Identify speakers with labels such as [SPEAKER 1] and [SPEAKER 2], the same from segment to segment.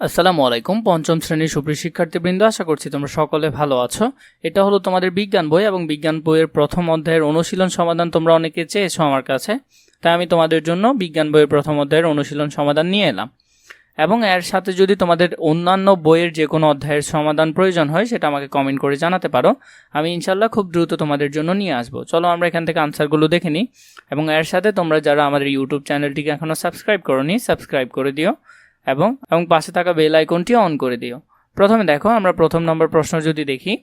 [SPEAKER 1] আসসালামু আলাইকুম, পঞ্চম শ্রেণির সুপ্রিয় শিক্ষার্থীবৃন্দ, আশা করছি তোমরা সকলে ভালো আছো। এটা হলো তোমাদের বিজ্ঞান বই এবং বিজ্ঞান বইয়ের প্রথম অধ্যায়ের অনুশীলন সমাধান তোমরা অনেকে চেয়েছো আমার কাছে, তাই আমি তোমাদের জন্য বিজ্ঞান বইয়ের প্রথম অধ্যায়ের অনুশীলন সমাধান নিয়ে এলাম। এবং এর সাথে যদি তোমাদের অন্যান্য বইয়ের যে কোনো অধ্যায়ের সমাধান প্রয়োজন হয়, সেটা আমাকে কমেন্ট করে জানাতে পারো। আমি ইনশাল্লাহ খুব দ্রুত তোমাদের জন্য নিয়ে আসব। চলো আমরা এখান থেকে আনসারগুলো দেখে নিই। এবং এর সাথে তোমরা যারা আমাদের ইউটিউব চ্যানেলটিকে এখনও সাবস্ক্রাইব করোনি সাবস্ক্রাইব করে দিও। এবং এবং পাশে থাকা বেল আইকনটি অন করে দিও। প্রথমে দেখো, আমরা প্রথম নম্বর প্রশ্ন যদি দেখি,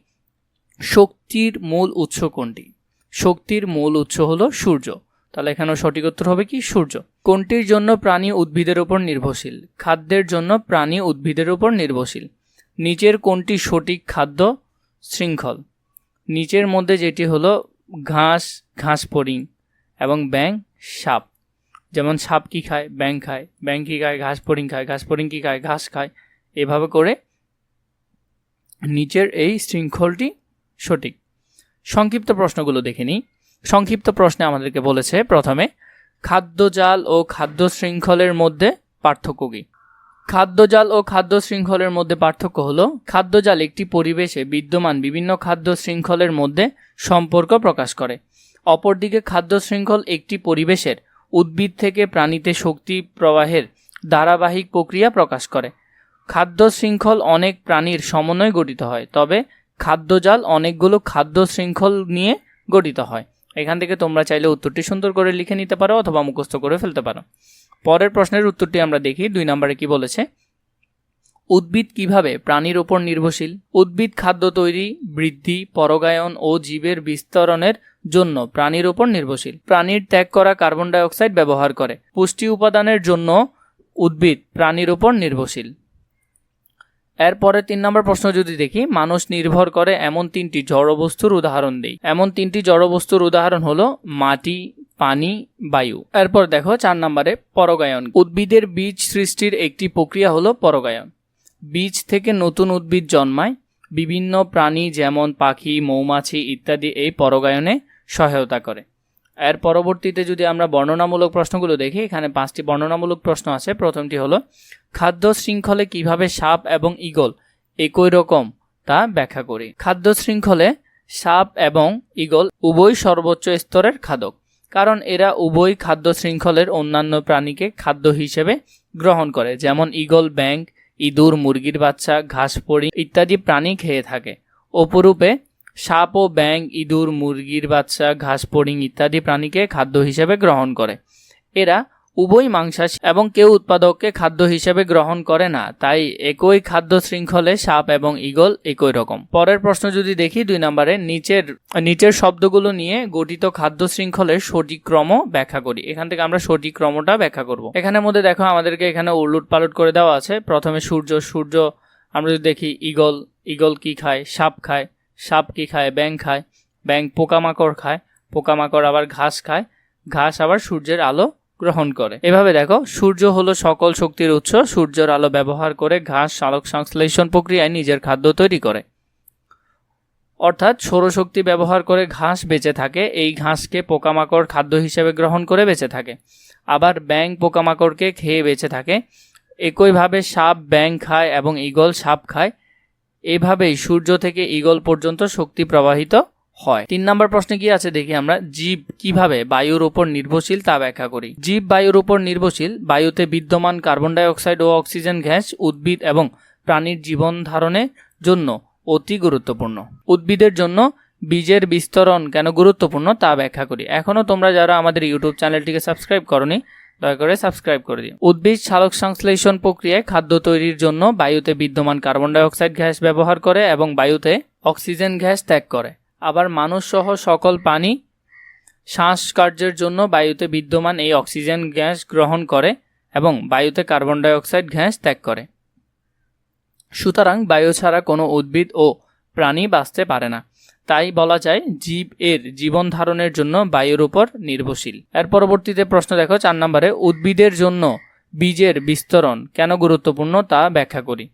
[SPEAKER 1] শক্তির মূল উৎস কোনটি? শক্তির মূল উৎস হলো সূর্য। তাহলে এখানেও সঠিক উত্তর হবে কি? সূর্য। কোনটির জন্য প্রাণী উদ্ভিদের উপর নির্ভরশীল? খাদ্যের জন্য প্রাণী উদ্ভিদের উপর নির্ভরশীল। নিচের কোনটি সঠিক খাদ্য? শৃঙ্খল। নিচের মধ্যে যেটি হলো ঘাস ঘাস ফড়িং এবং ব্যাং সাপ। যেমন সাপ কি খায় ব্যাং খায় ব্যাং কি খায়, ঘাস ফড়িং খায়, ঘাস ফড়িং কি খায়, ঘাস খায়। এভাবে করে নিচের এই শৃঙ্খলটি সঠিক। সংক্ষিপ্ত প্রশ্নগুলো দেখে নিই। সংক্ষিপ্ত প্রশ্নে আমাদেরকে বলেছে, প্রথমে খাদ্যজাল ও খাদ্য শৃঙ্খলের মধ্যে পার্থক্য কী? খাদ্যজাল ও খাদ্য শৃঙ্খলের মধ্যে পার্থক্য হলো খাদ্যজাল একটি পরিবেশে বিদ্যমান বিভিন্ন খাদ্য শৃঙ্খলের মধ্যে সম্পর্ক প্রকাশ করে। অপরদিকে, খাদ্য শৃঙ্খল একটি পরিবেশের উদ্ভিদ থেকে প্রাণীতে শক্তি প্রবাহের ধারাবাহিক প্রক্রিয়া প্রকাশ করে। খাদ্য শৃঙ্খল অনেক প্রাণীর সমন্বয় গঠিত হয়, তবে খাদ্যজাল অনেকগুলো খাদ্য শৃঙ্খল নিয়ে গঠিত হয়। এখান থেকে তোমরা চাইলে উত্তরটি সুন্দর করে লিখে নিতে পারো অথবা মুখস্থ করে ফেলতে পারো। পরের প্রশ্নের উত্তরটি আমরা দেখি, দুই নম্বরে কি বলেছে? উদ্ভিদ কীভাবে প্রাণীর ওপর নির্ভরশীল? উদ্ভিদ খাদ্য তৈরি, বৃদ্ধি, পরগায়ন ও জীবের বিস্তরণের জন্য প্রাণীর ওপর নির্ভরশীল। প্রাণীর ত্যাগ করা কার্বন ডাইঅক্সাইড ব্যবহার করে। পুষ্টি উপাদানের জন্য উদ্ভিদ প্রাণীর ওপর নির্ভরশীল। এরপরে তিন নম্বর প্রশ্ন যদি দেখি, মানুষ নির্ভর করে এমন তিনটি জড়বস্তুর উদাহরণ দেই। এমন তিনটি জড়বস্তুর উদাহরণ হলো মাটি, পানি, বায়ু। এরপর দেখো চার নম্বরে পরগায়ন। উদ্ভিদের বীজ সৃষ্টির একটি প্রক্রিয়া হলো পরগায়ন। বীজ থেকে নতুন উদ্ভিদ জন্মায়, বিভিন্ন প্রাণী যেমন পাখি, মৌমাছি ইত্যাদি এই পরগায়নে সহায়তা করে। এর পরবর্তীতে যদি আমরা বর্ণনামূলক প্রশ্নগুলো দেখি, এখানে পাঁচটি বর্ণনামূলক প্রশ্ন আছে। প্রথমটি হলো, খাদ্য শৃঙ্খলে কীভাবে সাপ এবং ইগল একই রকম তা ব্যাখ্যা করি। খাদ্য শৃঙ্খলে সাপ এবং ইগল উভয় সর্বোচ্চ স্তরের খাদক, কারণ এরা উভয় খাদ্য শৃঙ্খলের অন্যান্য প্রাণীকে খাদ্য হিসেবে গ্রহণ করে, যেমন ইগল ব্যাংক ইঁদুর, মুরগির বাচ্চা ঘাসপড়ি ইত্যাদি প্রাণী খেয়ে থাকে। অপরূপে সাপ ও ব্যাং ইঁদুর, মুরগির বাচ্চা, ঘাস, পড়িং ইত্যাদি প্রাণীকে খাদ্য হিসেবে গ্রহণ করে। এরা উভয় মাংসাশী এবং কেউ উৎপাদককে খাদ্য হিসেবে গ্রহণ করে না, তাই একই খাদ্য শৃঙ্খলে সাপ এবং ইগল একই রকম। পরের প্রশ্ন যদি দেখি, দুই নম্বরে, নিচের নিচের শব্দগুলো নিয়ে গঠিত খাদ্য শৃঙ্খলের সঠিক ক্রম ব্যাখ্যা করি। এখান থেকে আমরা সঠিক ক্রমটা ব্যাখ্যা করব। এখানের মধ্যে দেখো, আমাদেরকে এখানে উলুট পালট করে দেওয়া আছে। প্রথমে সূর্য সূর্য, আমরা যদি দেখি ইগল ইগল কি খায়? সাপ খায়। সাপ কি খায়? ব্যাং খায়। ব্যাং পোকামাকড় খায়। পোকামাকড় আবার ঘাস খায়। ঘাস আবার সূর্যের আলো গ্রহণ করে। এভাবে দেখো, সূর্য হলো সকল শক্তির উৎস, সূর্যের আলো ব্যবহার করে ঘাস সালোক সংশ্লেষণ প্রক্রিয়ায় নিজের খাদ্য তৈরি করে। অর্থাৎ সৌরশক্তি ব্যবহার করে ঘাস বেঁচে থাকে, এই ঘাসকে পোকামাকড় খাদ্য হিসেবে গ্রহণ করে বেঁচে থাকে। আবার ব্যাং পোকামাকড়কে খেয়ে বেঁচে থাকে। একইভাবে সাপ ব্যাং খায় এবং ইগল সাপ খায়। এভাবেই সূর্য থেকে ইগল পর্যন্ত শক্তি প্রবাহিত হয়। তিন নম্বর প্রশ্নে কি আছে দেখি আমরা? জীব কীভাবে বায়ুর উপর নির্ভরশীল তা ব্যাখ্যা করি। জীব বায়ুর উপর নির্ভরশীল বায়ুতে বিদ্যমান কার্বন ডাইঅক্সাইড ও অক্সিজেন গ্যাস উদ্ভিদ এবং প্রাণীর জীবন ধারণের জন্য অতি গুরুত্বপূর্ণ। উদ্ভিদের জন্য বীজের বিস্তরণ কেন গুরুত্বপূর্ণ তা ব্যাখ্যা করি। এখনও তোমরা যারা আমাদের ইউটিউব চ্যানেলটিকে সাবস্ক্রাইব করনি, দয়া করে সাবস্ক্রাইব করে দিও। উদ্ভিদ সালোক সংশ্লেষণ প্রক্রিয়ায় খাদ্য তৈরির জন্য বায়ুতে বিদ্যমান কার্বন ডাইঅক্সাইড গ্যাস ব্যবহার করে এবং বায়ুতে অক্সিজেন গ্যাস ত্যাগ করে। আবার মানুষ সহ সকল প্রাণী শ্বাসকার্যের জন্য বায়ুতে বিদ্যমান এই অক্সিজেন গ্যাস গ্রহণ করে এবং বায়ুতে কার্বন ডাইঅক্সাইড গ্যাস ত্যাগ করে। সুতরাং বায়ু ছাড়া কোনো উদ্ভিদ ও প্রাণী বাঁচতে পারে না। তাই বলা যায় জীব এর জীবন ধারণের জন্য বায়ুর উপর নির্ভরশীল। এর পরবর্তীতে প্রশ্ন দেখো, চার নম্বরে, উদ্ভিদের জন্য বীজের বিস্তরণ কেন গুরুত্বপূর্ণ তা ব্যাখ্যা করি।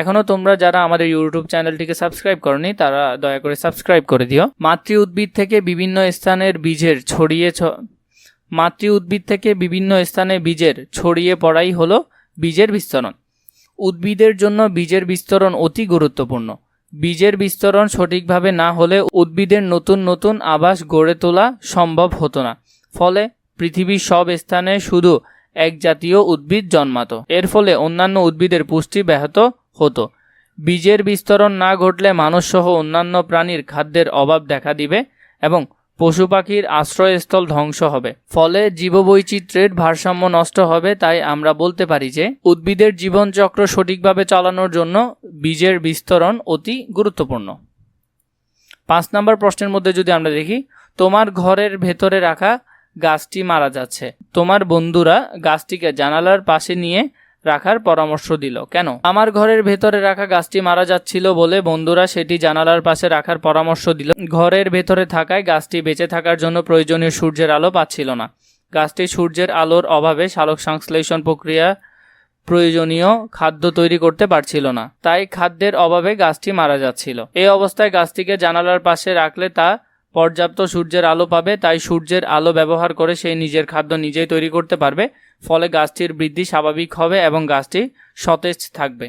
[SPEAKER 1] এখনও তোমরা যারা আমাদের ইউটিউব চ্যানেলটিকে সাবস্ক্রাইব করনি, তারা দয়া করে সাবস্ক্রাইব করে দিও। মাতৃ উদ্ভিদ থেকে বিভিন্ন স্থানের বীজের ছড়িয়ে মাতৃ উদ্ভিদ থেকে বিভিন্ন স্থানে বীজের ছড়িয়ে পড়াই হলো বীজের বিস্তরণ। উদ্ভিদের জন্য বীজের বিস্তরণ অতি গুরুত্বপূর্ণ। বীজের বিস্তরণ সঠিকভাবে না হলে উদ্ভিদের নতুন নতুন আবাস গড়ে তোলা সম্ভব হতো না। ফলে পৃথিবীর সব স্থানে শুধু এক জাতীয় উদ্ভিদ জন্মাতো। এর ফলে অন্যান্য উদ্ভিদের পুষ্টি ব্যাহত হতো। বীজের বিস্তরণ না ঘটলে মানুষসহ অন্যান্য প্রাণীর খাদ্যের অভাব দেখা দিবে এবং পশু পাখির আশ্রয়স্থল ধ্বংস হবে। ফলে জীববৈচিত্র্যের ভারসাম্য নষ্ট হবে তাই আমরা বলতে পারি যে, উদ্ভিদের জীবনচক্র সঠিকভাবে চালানোর জন্য বীজের বিস্তরণ অতি গুরুত্বপূর্ণ। পাঁচ নম্বর প্রশ্নের মধ্যে যদি আমরা দেখি, তোমার ঘরের ভেতরে রাখা গাছটি মারা যাচ্ছে। তোমার বন্ধুরা গাছটিকে জানালার পাশে নিয়ে রাখার পরামর্শ দিল। কেন? আমার ঘরের ভেতরে রাখা গাছটি মারা যাচ্ছিল বলে বন্ধুরা সেটি জানালার পাশে রাখার পরামর্শ দিল। ঘরের ভেতরে থাকায় গাছটি বেঁচে থাকার জন্য প্রয়োজনীয় সূর্যের আলো পাচ্ছিল না। গাছটি সূর্যের আলোর অভাবে সালোক সংশ্লেষণ প্রক্রিয়া প্রয়োজনীয় খাদ্য তৈরি করতে পারছিল না। তাই খাদ্যের অভাবে গাছটি মারা যাচ্ছিল। এই অবস্থায় গাছটিকে জানালার পাশে রাখলে তা পর্যাপ্ত সূর্যের আলো পাবে, তাই সূর্যের আলো ব্যবহার করে সে নিজের খাদ্য নিজেই তৈরি করতে পারবে। ফলে গাছটির বৃদ্ধি স্বাভাবিক হবে এবং গাছটি সতেজ থাকবে।